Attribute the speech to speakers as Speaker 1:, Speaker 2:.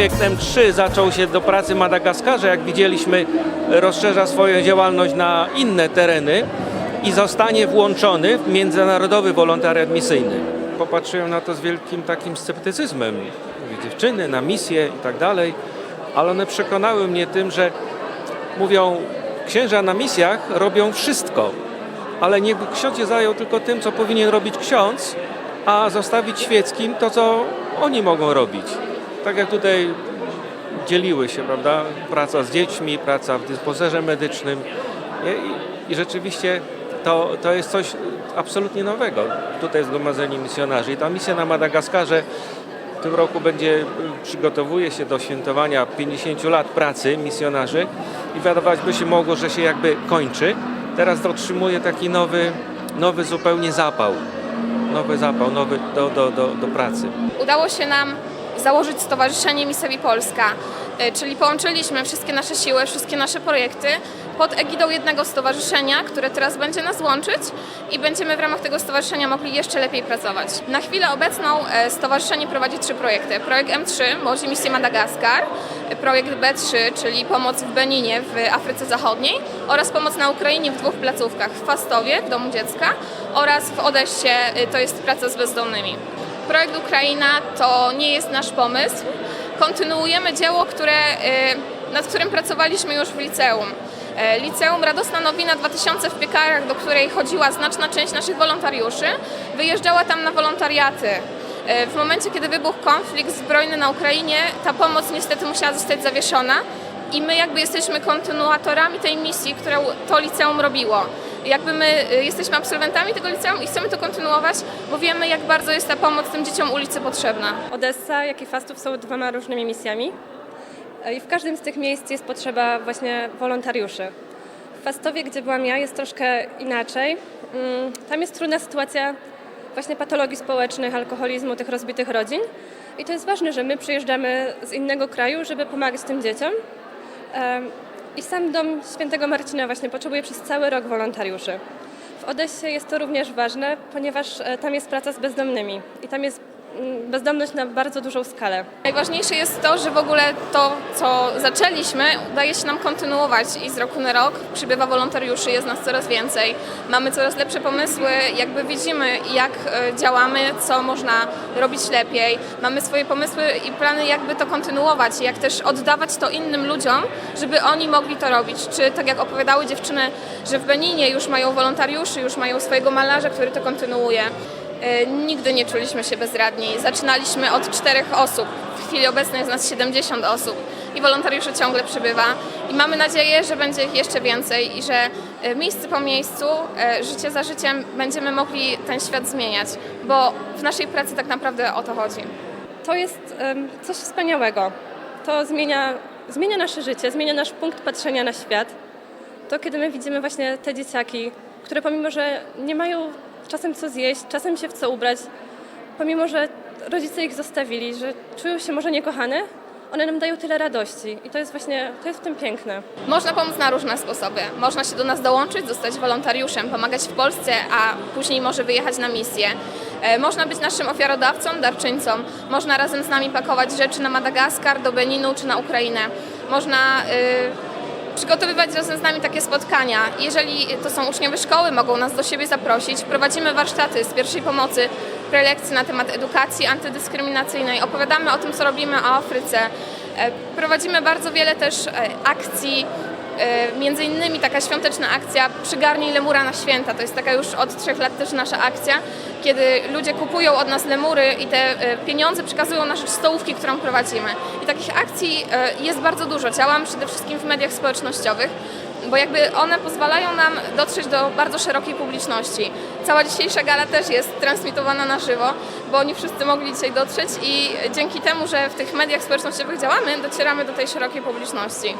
Speaker 1: Projekt M3 zaczął się do pracy w Madagaskarze. Jak widzieliśmy, rozszerza swoją działalność na inne tereny i zostanie włączony w międzynarodowy wolontariat misyjny. Popatrzyłem na to z wielkim takim sceptycyzmem. Mówię, dziewczyny na misję i tak dalej, ale one przekonały mnie tym, że mówią, księża na misjach robią wszystko, ale niech ksiądz się zajął tylko tym, co powinien robić ksiądz, a zostawić świeckim to, co oni mogą robić. Tak jak tutaj dzieliły się, prawda? Praca z dziećmi, praca w dysposerze medycznym i, i rzeczywiście to, to jest coś absolutnie nowego. Tutaj zgromadzenie misjonarzy i ta misja na Madagaskarze w tym roku będzie, y, przygotowuje się do świętowania 50 lat pracy misjonarzy i wydawać by się mogło, że się jakby kończy. Teraz otrzymuje taki nowy, nowy zupełnie zapał. Nowy zapał, nowy do, do, do, do pracy.
Speaker 2: udało się nam założyć Stowarzyszenie Misewi Polska, y, czyli połączyliśmy wszystkie nasze siły, wszystkie nasze projekty pod egidą jednego stowarzyszenia, które teraz będzie nas łączyć i będziemy w ramach tego stowarzyszenia mogli jeszcze lepiej pracować. Na chwilę obecną e, stowarzyszenie prowadzi trzy projekty. Projekt M3, Młodzi Misję Madagaskar, e, projekt B3, czyli pomoc w Beninie w Afryce Zachodniej oraz pomoc na Ukrainie w dwóch placówkach, w Fastowie, w Domu Dziecka oraz w Odessie, y, to jest praca z bezdomnymi. Projekt Ukraina to nie jest nasz pomysł. Kontynuujemy dzieło, które, y, nad którym pracowaliśmy już w liceum. E, Liceum Radosna Nowina 2000 w Piekarach, do której chodziła znaczna część naszych wolontariuszy, wyjeżdżała tam na wolontariaty. E, W momencie, kiedy wybuchł konflikt zbrojny na Ukrainie, ta pomoc niestety musiała zostać zawieszona i my jakby jesteśmy kontynuatorami tej misji, którą to liceum robiło. Jakby my y, jesteśmy absolwentami tego liceum i chcemy to kontynuować, bo wiemy, jak bardzo jest ta pomoc tym dzieciom ulicy potrzebna.
Speaker 3: Odessa, jak i Fastów są dwoma różnymi misjami E, i w każdym z tych miejsc jest potrzeba właśnie wolontariuszy. W Fastowie, gdzie byłam ja, jest troszkę inaczej. Mm, Tam jest trudna sytuacja właśnie patologii społecznych, alkoholizmu, tych rozbitych rodzin. I to jest ważne, że my przyjeżdżamy z innego kraju, żeby pomagać tym dzieciom. I sam dom świętego Marcina właśnie potrzebuje przez cały rok wolontariuszy. W Odessie jest to również ważne, ponieważ e, tam jest praca z bezdomnymi i tam jest bezdomność na bardzo dużą skalę.
Speaker 2: Najważniejsze jest to, że w ogóle to, co zaczęliśmy, udaje się nam kontynuować i z roku na rok przybywa wolontariuszy, jest nas coraz więcej. Mamy coraz lepsze pomysły, jakby widzimy, jak e, działamy, co można robić lepiej. Mamy swoje pomysły i plany, jakby to kontynuować, jak też oddawać to innym ludziom, żeby oni mogli to robić. Czy tak jak opowiadały dziewczyny, że w Beninie już mają wolontariuszy, już mają swojego malarza, który to kontynuuje. E, Nigdy nie czuliśmy się bezradni. Zaczynaliśmy od czterech osób. W chwili obecnej jest nas 70 osób i wolontariuszy ciągle przybywa. I mamy nadzieję, że będzie ich jeszcze więcej i że e, miejsce po miejscu, e, życie za życiem będziemy mogli ten świat zmieniać, bo w naszej pracy tak naprawdę o to chodzi.
Speaker 3: To jest coś wspaniałego. To zmienia, zmienia nasze życie, zmienia nasz punkt patrzenia na świat. To kiedy my widzimy właśnie te dzieciaki, które pomimo, że nie mają czasem co zjeść, czasem się w co ubrać, pomimo, że rodzice ich zostawili, że czują się może niekochane, one nam dają tyle radości i to jest właśnie, to jest w tym piękne.
Speaker 2: Można pomóc na różne sposoby. Można się do nas dołączyć, zostać wolontariuszem, pomagać w Polsce, a później może wyjechać na misję. E, Można być naszym ofiarodawcą, darczyńcą. Można razem z nami pakować rzeczy na Madagaskar, do Beninu czy na Ukrainę. Można y, przygotowywać razem z nami takie spotkania. Jeżeli to są uczniowie szkoły, mogą nas do siebie zaprosić. Prowadzimy warsztaty z pierwszej pomocy, prelekcje na temat edukacji antydyskryminacyjnej. Opowiadamy o tym, co robimy o Afryce. E, Prowadzimy bardzo wiele też e, akcji, między innymi taka świąteczna akcja Przygarnij lemura na święta. To jest taka już od trzech lat też nasza akcja, kiedy ludzie kupują od nas lemury i te e, pieniądze przekazują na rzecz stołówki, którą prowadzimy. I takich akcji e, jest bardzo dużo. Działam przede wszystkim w mediach społecznościowych, bo jakby one pozwalają nam dotrzeć do bardzo szerokiej publiczności. Cała dzisiejsza gala też jest transmitowana na żywo, bo nie wszyscy mogli dzisiaj dotrzeć i dzięki temu, że w tych mediach społecznościowych działamy, docieramy do tej szerokiej publiczności.